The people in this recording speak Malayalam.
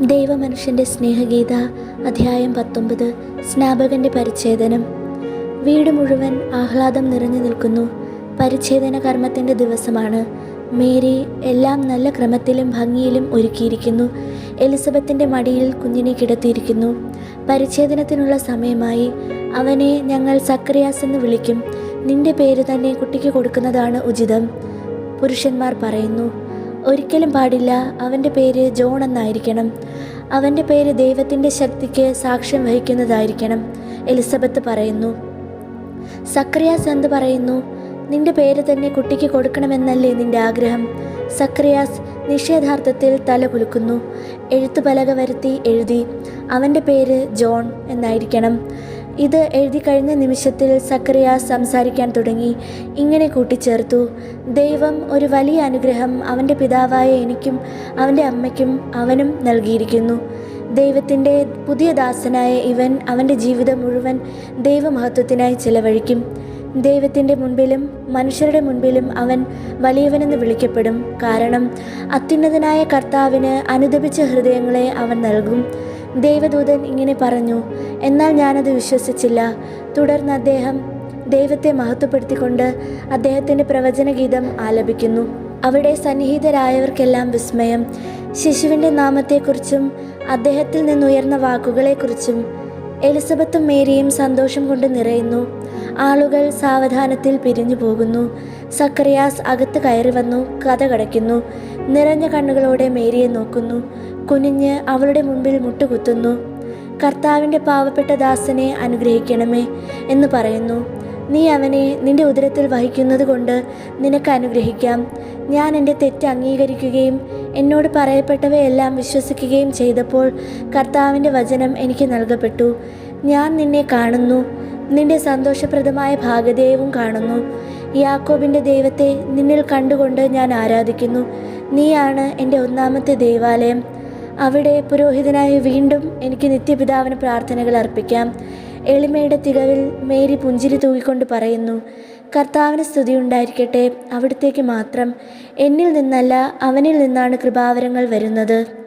ദൈവമനുഷ്യന്റെ സ്നേഹഗീത അധ്യായം പത്തൊമ്പത് സ്നാപകന്റെ പരിച്ഛേദനം. വീട് മുഴുവൻ ആഹ്ലാദം നിറഞ്ഞു നിൽക്കുന്നു. പരിച്ഛേദന കർമ്മത്തിന്റെ ദിവസമാണ്. മേരി എല്ലാം നല്ല ക്രമത്തിലും ഭംഗിയിലും ഒരുക്കിയിരിക്കുന്നു. എലിസബത്തിന്റെ മടിയിൽ കുഞ്ഞിനെ കിടത്തിയിരിക്കുന്നു. പരിച്ഛേദനത്തിനുള്ള സമയമായി അവനെ ഞങ്ങൾ സക്രിയാസ് എന്ന് വിളിക്കും. നിന്റെ പേര് തന്നെ കുട്ടിക്ക് കൊടുക്കുന്നതാണ് ഉചിതം പുരുഷന്മാർ പറയുന്നു. ഒരിക്കലും പാടില്ല. അവന്റെ പേര് ജോൺ എന്നായിരിക്കണം. അവന്റെ പേര് ദൈവത്തിന്റെ ശക്തിക്ക് സാക്ഷ്യം വഹിക്കുന്നതായിരിക്കണം. എലിസബത്ത് പറയുന്നു. സക്രിയാസ് എന്ത് പറയുന്നു? നിന്റെ പേര് തന്നെ കുട്ടിക്ക് കൊടുക്കണമെന്നല്ലേ നിന്റെ ആഗ്രഹം? സക്രിയാസ് നിഷേധാർത്ഥത്തിൽ തല കുലുക്കുന്നു എഴുത്തുപലക വരുത്തി എഴുതി. അവന്റെ പേര് ജോൺ എന്നായിരിക്കണം. ഇത് എഴുതി കഴിഞ്ഞ നിമിഷത്തിൽ സക്രിയ സംസാരിക്കാൻ തുടങ്ങി. ഇങ്ങനെ കൂട്ടിച്ചേർത്തു. ദൈവം ഒരു വലിയ അനുഗ്രഹം അവന്റെ പിതാവായ എനിക്കും അവന്റെ അമ്മയ്ക്കും അവനും നൽകിയിരിക്കുന്നു. ദൈവത്തിന്റെ പുതിയ ദാസനായ ഇവൻ അവന്റെ ജീവിതം മുഴുവൻ ദൈവമഹത്വത്തിനായി ചിലവഴിക്കും. ദൈവത്തിന്റെ മുൻപിലും മനുഷ്യരുടെ മുൻപിലും അവൻ വലിയവനെന്ന് വിളിക്കപ്പെടും. കാരണം അത്യുന്നതനായ കർത്താവിന് അനുദപിച്ച ഹൃദയങ്ങളെ അവൻ നൽകും. ദൈവദൂതൻ ഇങ്ങനെ പറഞ്ഞു എന്നാൽ ഞാനത് വിശ്വസിച്ചില്ല. തുടർന്ന് അദ്ദേഹം ദൈവത്തെ മഹത്വപ്പെടുത്തിക്കൊണ്ട് അദ്ദേഹത്തിന്റെ പ്രവചനഗീതം ആലപിക്കുന്നു. അവിടെ സന്നിഹിതരായവർക്കെല്ലാം വിസ്മയം. ശിശുവിന്റെ നാമത്തെക്കുറിച്ചും അദ്ദേഹത്തിൽ നിന്നുയർന്ന വാക്കുകളെക്കുറിച്ചും എലിസബത്തും മേരിയും സന്തോഷം കൊണ്ട് നിറയുന്നു. ആളുകൾ സാവധാനത്തിൽ പിരിഞ്ഞു പോകുന്നു. സക്കറിയാസ് അകത്ത് കയറി വന്നു കഥ കടയ്ക്കുന്നു. നിറഞ്ഞ കണ്ണുകളോടെ മേരിയെ നോക്കുന്നു. കുനിഞ്ഞ് അവളുടെ മുമ്പിൽ മുട്ടുകുത്തുന്നു. കർത്താവിന്റെ പാവപ്പെട്ട ദാസനെ അനുഗ്രഹിക്കണമേ എന്ന് പറയുന്നു. നീ അവനെ നിന്റെ ഉദരത്തിൽ വഹിക്കുന്നത് കൊണ്ട് നിനക്ക് അനുഗ്രഹിക്കാം. ഞാൻ എന്റെ തെറ്റ് അംഗീകരിക്കുകയും എന്നോട് പറയപ്പെട്ടവയെല്ലാം വിശ്വസിക്കുകയും ചെയ്തപ്പോൾ കർത്താവിന്റെ വചനം എനിക്ക് നൽകപ്പെട്ടു. ഞാൻ നിന്നെ കാണുന്നു. നിന്റെ സന്തോഷപ്രദമായ ഭാഗധേയവും കാണുന്നു. യാക്കോബിന്റെ ദൈവത്തെ നിന്നിൽ കണ്ടുകൊണ്ട് ഞാൻ ആരാധിക്കുന്നു. നീയാണ് എന്റെ ഒന്നാമത്തെ ദേവാലയം. അവിടെ പുരോഹിതനായി വീണ്ടും എനിക്ക് നിത്യപിതാവിന് പ്രാർത്ഥനകൾ അർപ്പിക്കാം. എളിമയുടെ തികവിൽ മേരി പുഞ്ചിരി തൂക്കിക്കൊണ്ട് പറയുന്നു കർത്താവിന് സ്തുതി ഉണ്ടായിരിക്കട്ടെ അവിടത്തേക്ക് മാത്രം. എന്നിൽ നിന്നല്ല അവനിൽ നിന്നാണ് കൃപാവരങ്ങൾ വരുന്നത്.